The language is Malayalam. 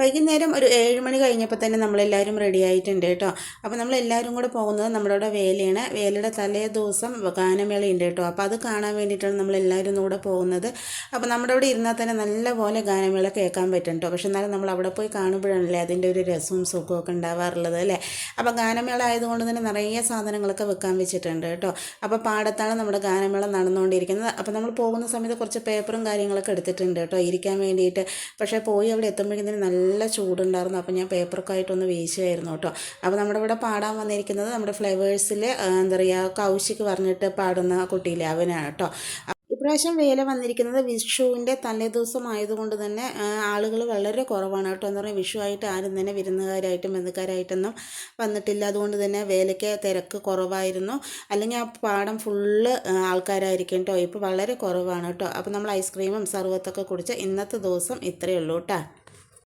വൈകുന്നേരം ഒരു ഏഴ് മണി കഴിഞ്ഞപ്പോൾ തന്നെ നമ്മളെല്ലാവരും റെഡി ആയിട്ടുണ്ട് കേട്ടോ. അപ്പോൾ നമ്മളെല്ലാവരും കൂടെ പോകുന്നത് നമ്മുടെ അവിടെ വേലയാണ്. വേലയുടെ തലേ ദിവസം ഗാനമേള ഉണ്ട് കേട്ടോ. അപ്പോൾ അത് കാണാൻ വേണ്ടിയിട്ടാണ് നമ്മളെല്ലാവരും കൂടെ പോകുന്നത്. അപ്പോൾ നമ്മുടെ അവിടെ ഇരുന്നാൽ തന്നെ നല്ലപോലെ ഗാനമേള കേൾക്കാൻ പറ്റും കേട്ടോ. പക്ഷെ എന്നാലും നമ്മൾ അവിടെ പോയി കാണുമ്പോഴാണല്ലേ അതിന്റെ ഒരു രസവും സുഖവും ഒക്കെ ഉണ്ടാവാറുള്ളത് അല്ലേ? അപ്പോൾ ഗാനമേള ആയതുകൊണ്ട് തന്നെ നിറയെ സാധനങ്ങളൊക്കെ വെക്കാൻ വെച്ചിട്ടുണ്ട് കേട്ടോ. അപ്പോൾ പാടത്താണ് നമ്മുടെ ഗാനമേള നടന്നുകൊണ്ടിരിക്കുന്നത്. അപ്പോൾ നമ്മൾ പോകുന്ന സമയത്ത് കുറച്ച് പേപ്പറും കാര്യങ്ങളൊക്കെ എടുത്തിട്ടുണ്ട് കേട്ടോ ഇരിക്കാൻ വേണ്ടിയിട്ട്. പക്ഷേ പോയി അവിടെ എത്തുമ്പോഴേക്കും തന്നെ നല്ല നല്ല ചൂടുണ്ടായിരുന്നു. അപ്പോൾ ഞാൻ പേപ്പറൊക്കെ ആയിട്ടൊന്ന് വീശുമായിരുന്നു കേട്ടോ. അപ്പോൾ നമ്മുടെ ഇവിടെ പാടാൻ വന്നിരിക്കുന്നത് നമ്മുടെ ഫ്ലവേഴ്സിൽ എന്താ പറയുക കൗശിക്ക് പറഞ്ഞിട്ട് പാടുന്ന കുട്ടിയിലെ അവനാണ് കേട്ടോ. ഇപ്രാവശ്യം വേല വന്നിരിക്കുന്നത് വിഷുവിന്റെ തലേദിവസം ആയതുകൊണ്ട് തന്നെ ആളുകൾ വളരെ കുറവാണ് കേട്ടോ. എന്ന് പറഞ്ഞാൽ വിഷു ആയിട്ട് ആരും തന്നെ വിരുന്നുകാരായിട്ടും ബന്ധുക്കാരായിട്ടൊന്നും വന്നിട്ടില്ല. അതുകൊണ്ട് തന്നെ വേലയ്ക്ക് തിരക്ക് കുറവായിരുന്നു. അല്ലെങ്കിൽ ആ പാടം ഫുള്ള് ആൾക്കാരായിരിക്കും കേട്ടോ. ഇപ്പോൾ വളരെ കുറവാണ് കേട്ടോ. അപ്പോൾ നമ്മൾ ഐസ്ക്രീമും സർവത്തൊക്കെ കുടിച്ച് ഇന്നത്തെ ദിവസം ഇത്രയേ ഉള്ളൂ കേട്ടോ.